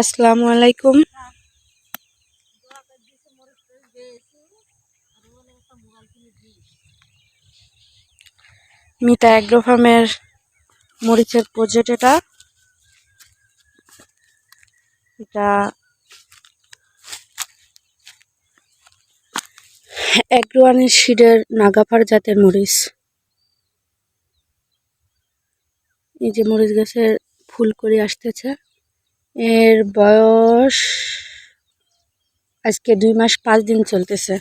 আসসালামু আলাইকুম। মিতা অ্যাগ্রো ফার্মের মরিচের প্রজেক্ট এটা। এটা অ্যাগ্রোয়ানের সিডের নাগাফার জাতের মরিচ। এই যে মরিচ গাছের ফুল করে আসতেছে। এর বয়স আজকে দুই মাস পাঁচ দিন চলতেছে।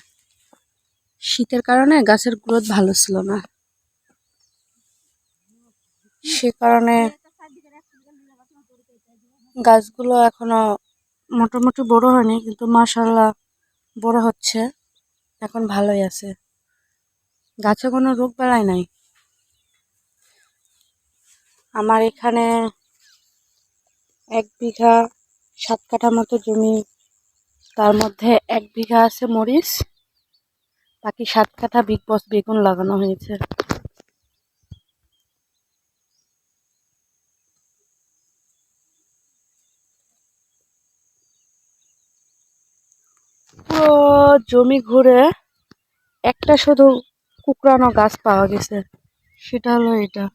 শীতের কারণে গাছের গ্রোথ ভালো ছিল না। সে কারণে গাছগুলো এখনও মোটামুটি বড় হয়নি, কিন্তু মাশাল্লাহ বড় হচ্ছে। এখন ভালোই আছে। গাছে কোনো রোগ বেলায় নাই। আমার এখানে এক বিঘা সাত কাঠা মতো জমি। তার মধ্যে এক বিঘা আছে মরিচ। বাকি সাত কাঠা বিগ বস বেগুন লাগানো হয়েছে। পুরো জমি ঘুরে একটা শুধু কুকরানো গাছ পাওয়া গেছে। সেটা হলো এটা।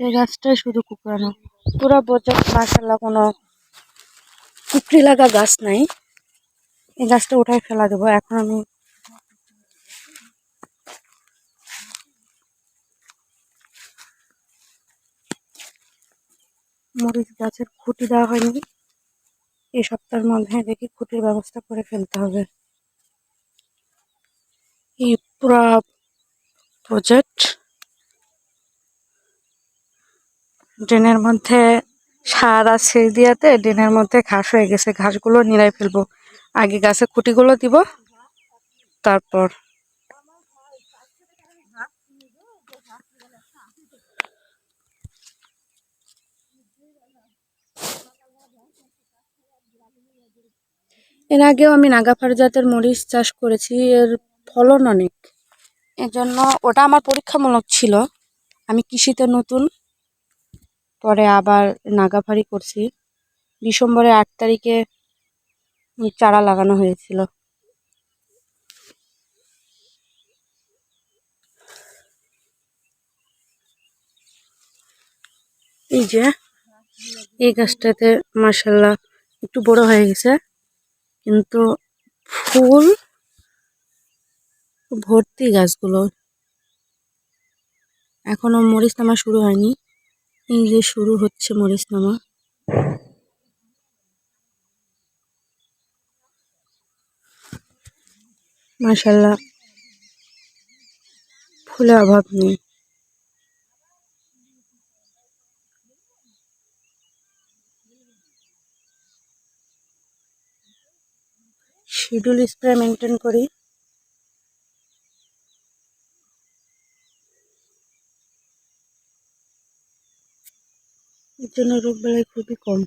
এই গাছটাই শুধু কুকরানো পুরো বোঝা মাসাল্লাহ কোনো কুকরি লাগা গাছ নাই। এই গাছটা উঠাই ফেলা দেবো, এখন আমি মরিচ গাছের খুঁটি দেওয়া হয়নি। এই সপ্তাহের মধ্যে দেখি খুঁটির ব্যবস্থা করে ফেলতে হবে। এই পুরা প্রজেক্ট ড্রেনের মধ্যে সার আর সেচ দিয়াতে ড্রেনের মধ্যে ঘাস হয়ে গেছে ঘাসগুলো নিড়াই ফেলব। আগে গাছে খুঁটিগুলো দিব তারপর এর আগেও আমি নাগাফার জাতের মরিচ চাষ করেছি এর ফলন অনেক। এজন্য ওটা আমার পরীক্ষামূলক ছিল। আমি কৃষিতে নতুন পরে আবার নাগাফারি করছি। ডিসেম্বরের আট তারিখে চারা লাগানো হয়েছিল। এই যে, এই গাছটাতে মাসাল্লাহ একটু বড় হয়ে গেছে, কিন্তু ফুল, ভর্তি গাছগুলো। এখনও মরিচ নামা শুরু হয়নি। এই যে শুরু হচ্ছে মরিচ নামা। মাশাল্লাহ ফুলে অভাব নেই। শিডিউল স্প্রে মেনটেন করি। এর জন্য রোগ বেলায় খুবই কম।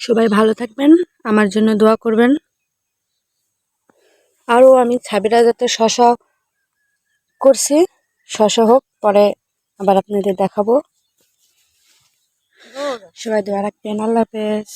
সবাই ভালো থাকবেন, আমার জন্য দোয়া করবেন। আরও আমি ছাবিরা যাতে শশা করছি, শশা হোক, পরে আবার আপনাদের দেখাবো। সবাই দোয়া রাখবেন। আল্লাহ হাফেজ।